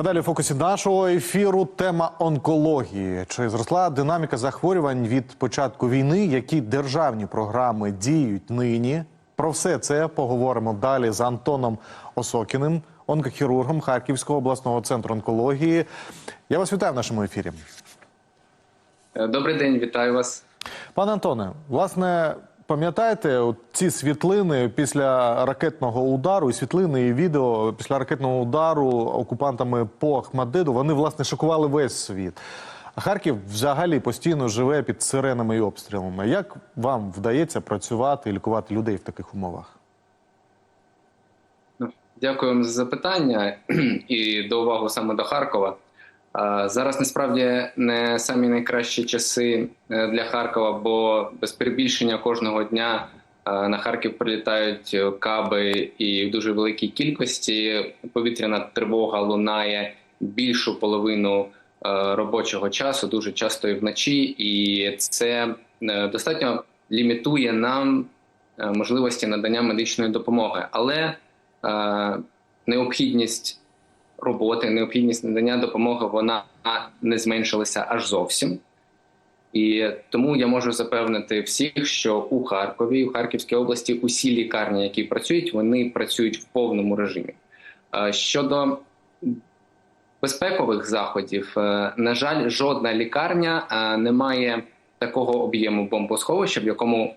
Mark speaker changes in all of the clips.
Speaker 1: А далі в фокусі нашого ефіру тема онкології. Чи зросла динаміка захворювань від початку війни? Які державні програми діють нині? Про все це поговоримо далі з Антоном Осокіним, онкохірургом Харківського обласного центру онкології. Я вас вітаю в нашому ефірі.
Speaker 2: Е, Добрий день, вітаю вас.
Speaker 1: Пане Антоне, власне, пам'ятаєте ці світлини після ракетного удару, і світлини і відео після ракетного удару окупантами по Ахмадиду, вони власне шокували весь світ. А Харків взагалі постійно живе під сиренами і обстрілами. Як вам вдається працювати і лікувати людей в таких умовах?
Speaker 2: Ну, Дякую вам за запитання і до уваги саме до Харкова. Зараз насправді не самі найкращі часи е, для Харкова, бо без перебільшення кожного дня е, на Харків прилітають каби і в дуже великій кількості. Повітряна тривога лунає більшу половину е, робочого часу, дуже часто і вночі, і це е, достатньо лімітує нам е, можливості надання медичної допомоги. Але е, необхідність роботи, необхідність надання допомоги вона не зменшилася аж зовсім. І тому я можу запевнити всіх, що у Харкові, у Харківській області, усі лікарні, які працюють, вони працюють в повному режимі. Е, Щодо безпекових заходів, е, на жаль, жодна лікарня е, не має такого об'єму бомбосховища, в якому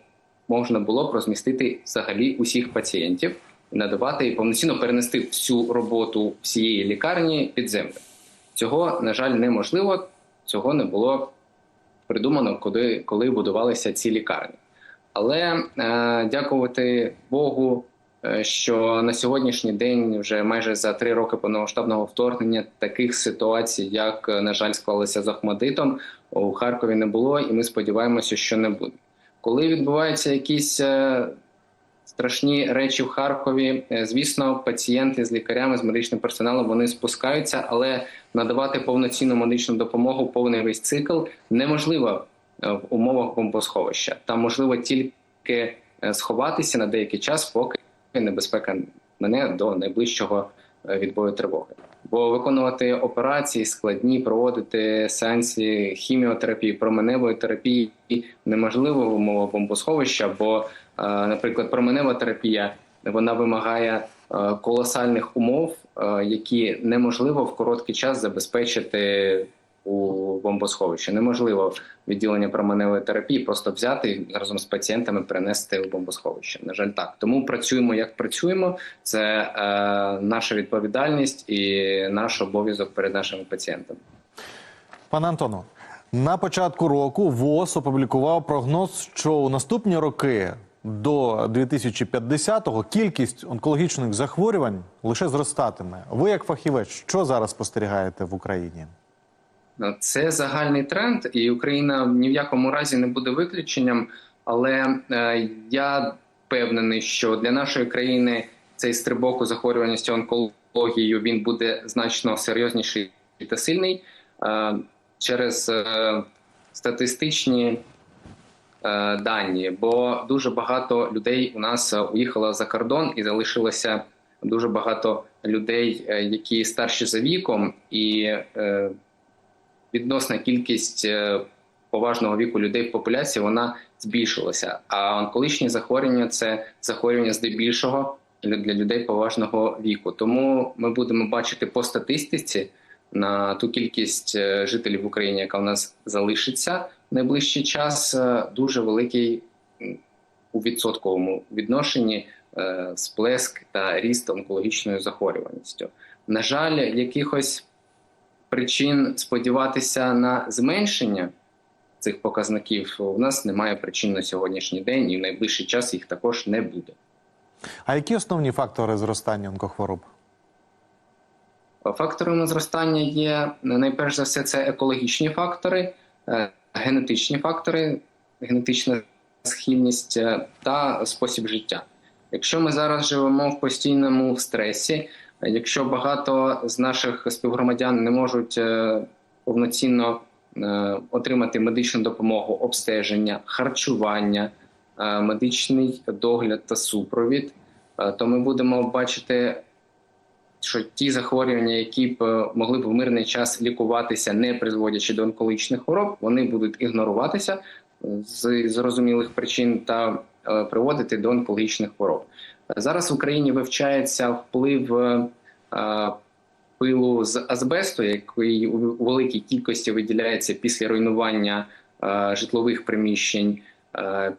Speaker 2: можна було б розмістити взагалі усіх пацієнтів надавати і повноцінно перенести всю роботу всієї лікарні під землю. Цього, на жаль, неможливо. Цього не було придумано, коли, коли будувалися ці лікарні. Але е, дякувати Богу, е, що на сьогоднішній день, вже майже за три роки повномасштабного вторгнення, таких ситуацій, як, е, на жаль, склалися з Ахмадитом, у Харкові не було, і ми сподіваємося, що не буде. Коли відбуваються якісь е, страшні речі в Харкові, е, звісно, пацієнти з лікарями, з медичним персоналом вони спускаються, але надавати повноцінну медичну допомогу, повний весь цикл неможливо е, в умовах бомбосховища. Там можливо тільки е, сховатися на деякий час, поки небезпека мене до найближчого відбою тривоги. Бо виконувати операції складні, проводити сеанси хіміотерапії, променевої терапії неможливо в умовах бомбосховища, бо, наприклад, променева терапія вона вимагає е, колосальних умов, е, які неможливо в короткий час забезпечити у бомбосховищі. Неможливо відділення променевої терапії просто взяти разом з пацієнтами перенести у бомбосховище. На жаль, так тому працюємо як працюємо. Це е, наша відповідальність і наш обов'язок перед нашими пацієнтами.
Speaker 1: Пане Антону, на початку року ВОЗ опублікував прогноз, що у наступні роки до 2050-го кількість онкологічних захворювань лише зростатиме. Ви, як фахівець, що зараз спостерігаєте в Україні?
Speaker 2: Ну, Це загальний тренд, і Україна ні в якому разі не буде виключенням. Але е, я впевнений, що для нашої країни цей стрибок у захворюваності онкологією він буде значно серйозніший та сильний е, через е, статистичні дані. Бо дуже багато людей у нас е, уїхало за кордон і залишилося дуже багато людей, е, які старші за віком, і е, відносна кількість е, поважного віку людей в популяції вона збільшилася. А онкологічні захворювання це захворювання здебільшого для людей поважного віку. Тому ми будемо бачити по статистиці на ту кількість е, жителів в Україні, яка у нас залишиться в найближчий час, е, дуже великий у відсотковому відношенні е, сплеск та ріст онкологічною захворюваністю. На жаль, якихось причин сподіватися на зменшення цих показників у нас немає причин на сьогоднішній день, і в найближчий час їх також не буде.
Speaker 1: А які основні фактори зростання онкохвороб?
Speaker 2: Факторами зростання є найперш за все це екологічні фактори, е, генетичні фактори, генетична схильність е, та спосіб життя. Якщо ми зараз живемо в постійному стресі, е, якщо багато з наших співгромадян не можуть е, повноцінно е, отримати медичну допомогу, обстеження, харчування, е, медичний догляд та супровід, е, то ми будемо бачити що ті захворювання, які б е, могли б в мирний час лікуватися, не призводячи до онкологічних хвороб, вони будуть ігноруватися е, з зрозумілих причин та е, приводити до онкологічних хвороб. Зараз в Україні вивчається вплив пилу з азбесту, який у великій кількості виділяється після руйнування житлових приміщень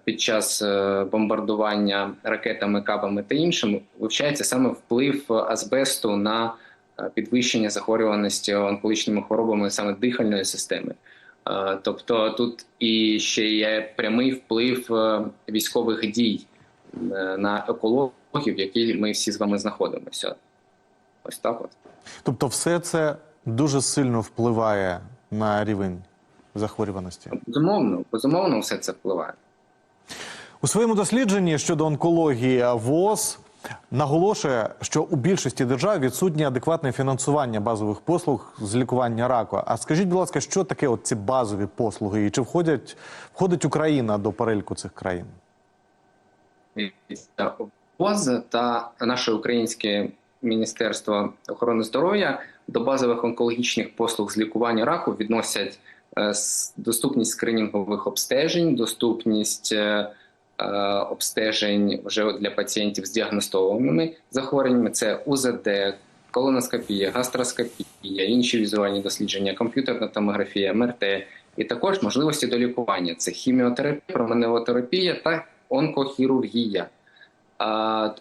Speaker 2: під час е, бомбардування ракетами, кабами та іншим, вивчається саме вплив азбесту на е, підвищення захворюваності онкологічними хворобами саме дихальної системи. Е, Тобто тут і ще є прямий вплив е, військових дій е, на екологію, в якій ми всі з вами знаходимося. Ось так от.
Speaker 1: Тобто, все це дуже сильно впливає на рівень захворюваності.
Speaker 2: Безумовно, безумовно, все це впливає.
Speaker 1: У своєму дослідженні щодо онкології ВОЗ наголошує, що у більшості держав відсутнє адекватне фінансування базових послуг з лікування раку. А скажіть, будь ласка, що таке от ці базові послуги, і чи входять входить Україна до переліку цих країн?
Speaker 2: ВОЗ та наше українське міністерство охорони здоров'я до базових онкологічних послуг з лікування раку відносять е, доступність скринінгових обстежень, доступність е, обстежень вже для пацієнтів з діагностованими захворюваннями. Це УЗД, колоноскопія, гастроскопія, інші візуальні дослідження, комп'ютерна томографія, МРТ і також можливості до лікування. Це хіміотерапія, променеотерапія та онкохірургія.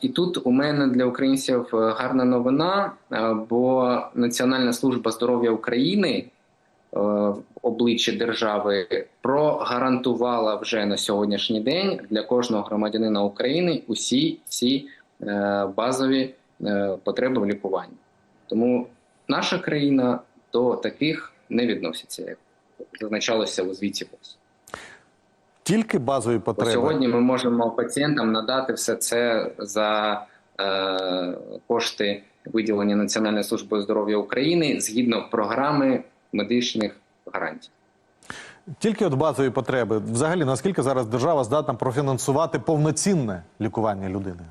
Speaker 2: І тут у мене для українців е, гарна новина, е, бо Національна служба здоров'я України е, обличчя держави прогарантувала вже на сьогоднішній день для кожного громадянина України усі ці е, базові е, потреби в лікуванні. Тому наша країна до таких не відноситься, як зазначалося у звіті ВОЗ.
Speaker 1: Тільки базові потреби.
Speaker 2: сьогодні ми можемо пацієнтам надати все це за е, кошти виділення Національної служби здоров'я України згідно програми медичних гарантій.
Speaker 1: Тільки от базові потреби. Взагалі, наскільки зараз держава здатна профінансувати повноцінне лікування людини?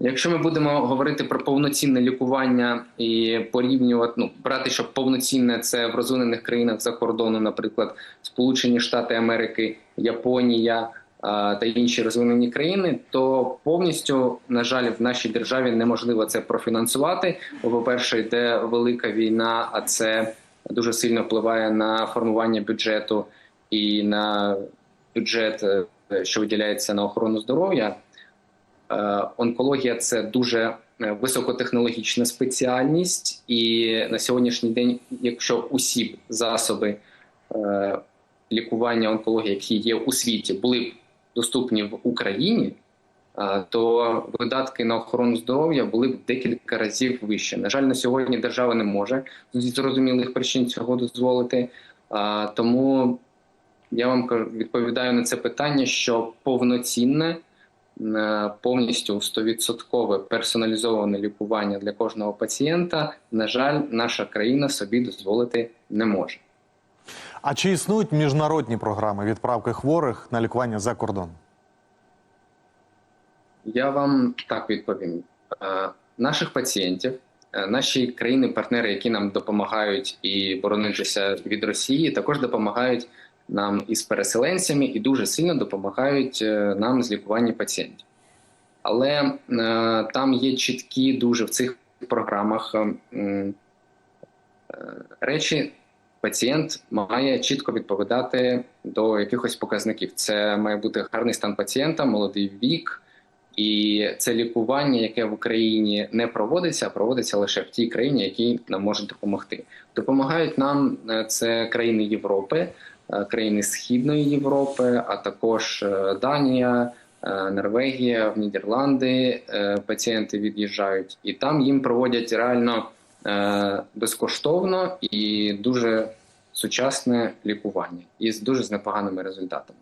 Speaker 2: Якщо ми будемо говорити про повноцінне лікування і порівнювати, ну брати, що повноцінне це в розвинених країнах за кордону, наприклад, Сполучені Штати Америки, Японія та інші розвинені країни, то повністю, на жаль, в нашій державі неможливо це профінансувати. Бо, по-перше, йде велика війна, а це дуже сильно впливає на формування бюджету і на бюджет, е, що виділяється на охорону здоров'я. Е, Онкологія це дуже е, високотехнологічна спеціальність, і на сьогоднішній день, якщо усі засоби лікування онкології, які є у світі, були б доступні в Україні, е, то видатки на охорону здоров'я були б декілька разів вище. На жаль, на сьогодні держава не може з зрозумілих причин цього дозволити. Е, Тому я вам відповідаю на це питання, що повноцінне е, повністю 100% персоналізоване лікування для кожного пацієнта, на жаль, наша країна собі дозволити не може.
Speaker 1: А чи існують міжнародні програми відправки хворих на лікування за кордон?
Speaker 2: Я вам так відповім: Е, наших пацієнтів, е, наші країни-партнери, які нам допомагають і боронитися від Росії, також допомагають нам із переселенцями і дуже сильно допомагають е, нам з лікуванням пацієнтів. Але там є чіткі дуже в цих програмах е, е, речі. Пацієнт має чітко відповідати до якихось показників. Це має бути гарний стан пацієнта, молодий вік, і це лікування, яке в Україні не проводиться, а проводиться лише в тій країні, якій нам можуть допомогти. Допомагають нам е, це країни Європи, е, країни Східної Європи, а також е, Данія, Норвегія, в Нідерланди. Пацієнти від'їжджають, і там їм проводять реально безкоштовно і дуже сучасне лікування із дуже з непоганими результатами.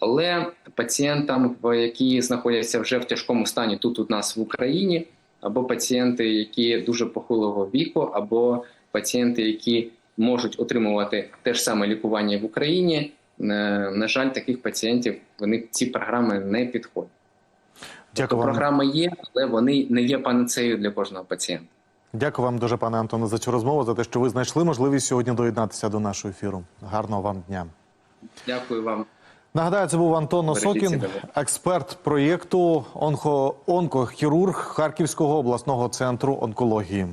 Speaker 2: Але пацієнтам, які знаходяться вже в тяжкому стані тут у нас в Україні, або пацієнти, які дуже похилого віку, або пацієнти, які можуть отримувати те ж саме лікування в Україні, е, на жаль, таких пацієнтів вони ці програми не підходять.
Speaker 1: Дякую
Speaker 2: Тобто програми є, але вони не є панацеєю для кожного пацієнта.
Speaker 1: Дякую вам дуже, пане Антоне, за цю розмову, за те, що ви знайшли можливість сьогодні доєднатися до нашого ефіру. Гарного вам дня.
Speaker 2: Дякую вам.
Speaker 1: Нагадаю, це був Антон Осокін, експерт проєкту онко, онкохірург Харківського обласного центру онкології.